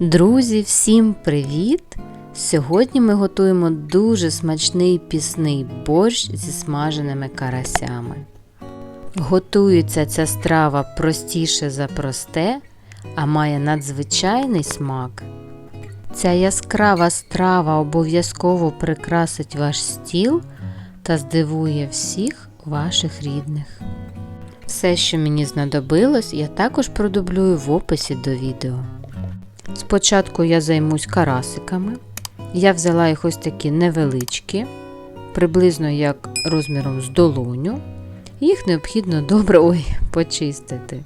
Друзі, всім привіт! Сьогодні ми готуємо дуже смачний пісний борщ зі смаженими карасями. Готується ця страва простіше за просте, а має надзвичайний смак. Ця яскрава страва обов'язково прикрасить ваш стіл та здивує всіх ваших рідних. Все, що мені знадобилось, я також продублюю в описі до відео. Спочатку я займусь карасиками. Я взяла їх ось такі невеличкі, приблизно як розміром з долоню. Їх необхідно добре ой, почистити.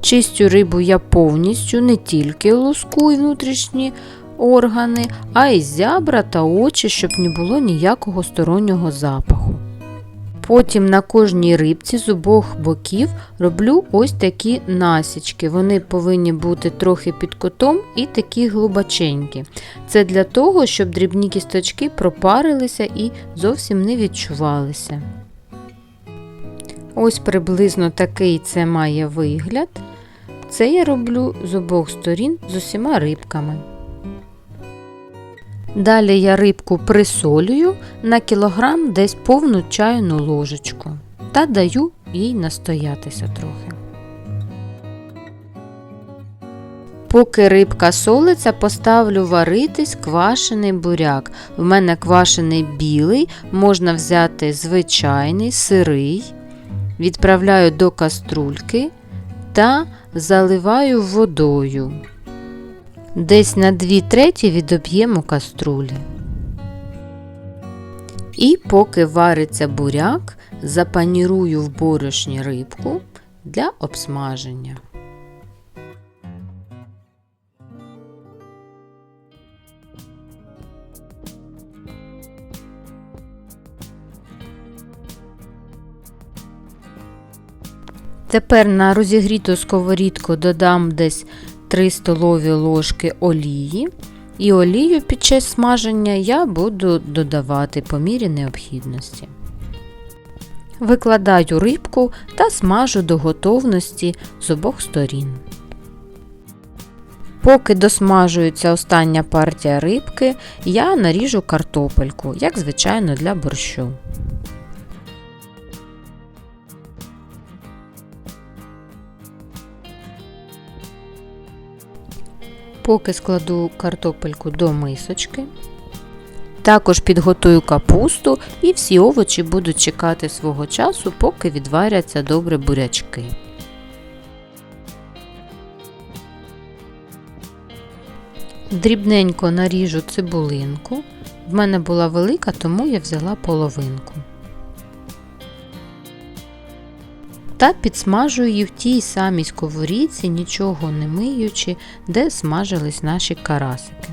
Чистю рибу я повністю, не тільки луску і внутрішні органи, а й зябра та очі, щоб не було ніякого стороннього запаху. Потім на кожній рибці з обох боків роблю ось такі насічки. Вони повинні бути трохи під кутом і такі глибоченькі. Це для того, щоб дрібні кісточки пропарилися і зовсім не відчувалися. Ось приблизно такий це має вигляд. Це я роблю з обох сторін з усіма рибками. Далі я рибку присолюю на кілограм десь повну чайну ложечку та даю їй настоятися трохи. Поки рибка солиться, поставлю варитись квашений буряк. В мене квашений білий, можна взяти звичайний, сирий, відправляю до каструльки та заливаю водою десь на 2 треті від об'єму каструлі. І поки вариться буряк, запанірую в борошні рибку для обсмаження. Тепер на розігріту сковорідку додам десь 3 столові ложки олії. І олію під час смаження я буду додавати по мірі необхідності. Викладаю рибку та смажу до готовності з обох сторін. Поки досмажується остання партія рибки, я наріжу картопельку, як звичайно для борщу. Поки складу картопельку до мисочки. Також підготую капусту і всі овочі будуть чекати свого часу, поки відваряться добре бурячки. Дрібненько наріжу цибулинку. В мене була велика, тому я взяла половинку. Та підсмажую її в тій самій сковорідці, нічого не миючи, де смажились наші карасики.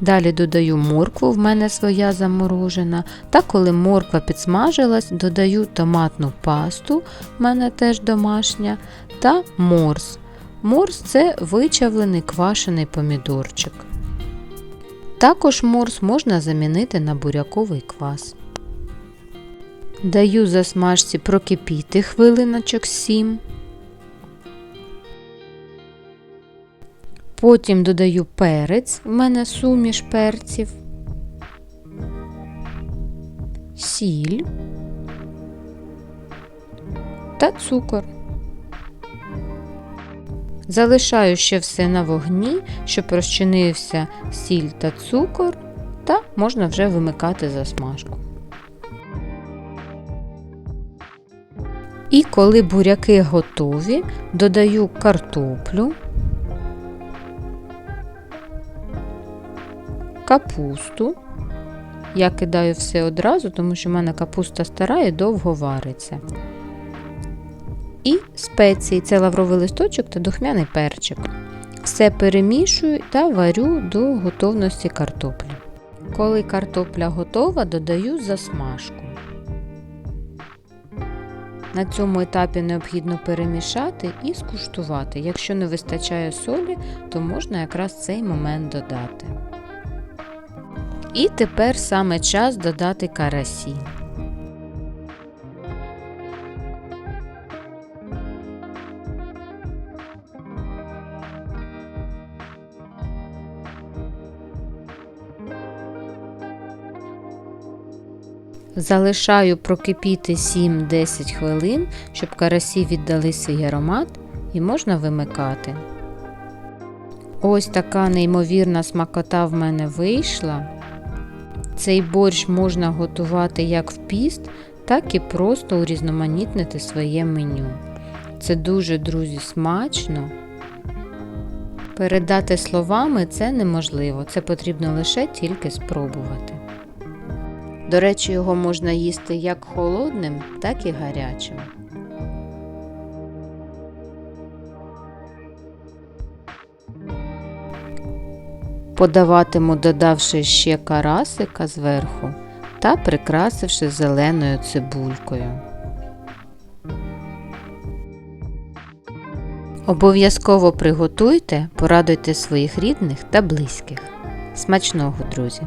Далі додаю моркву, в мене своя заморожена, та коли морква підсмажилась, додаю томатну пасту, в мене теж домашня, та морс. Морс це вичавлений квашений помідорчик. Також морс можна замінити на буряковий квас. Даю засмажці прокипіти хвилиночок 7. Потім додаю перець, в мене суміш перців, сіль та цукор. Залишаю ще все на вогні, щоб розчинився сіль та цукор, та можна вже вимикати засмажку. І коли буряки готові, додаю картоплю, капусту. Я кидаю все одразу, тому що в мене капуста стара і довго вариться. І спеції це лавровий листочок та духмяний перчик. Все перемішую та варю до готовності картоплі. Коли картопля готова, додаю засмажку. На цьому етапі необхідно перемішати і скуштувати. Якщо не вистачає солі, то можна якраз цей момент додати. І тепер саме час додати карасі. Залишаю прокипіти 7-10 хвилин, щоб карасі віддали свій аромат і можна вимикати. Ось така неймовірна смакота в мене вийшла. Цей борщ можна готувати як в піст, так і просто урізноманітнити своє меню. Це дуже, друзі, смачно. Передати словами це неможливо, це потрібно лише тільки спробувати. До речі, його можна їсти як холодним, так і гарячим. Подаватиму, додавши ще карасика зверху та прикрасивши зеленою цибулькою. Обов'язково приготуйте, порадуйте своїх рідних та близьких. Смачного, друзі!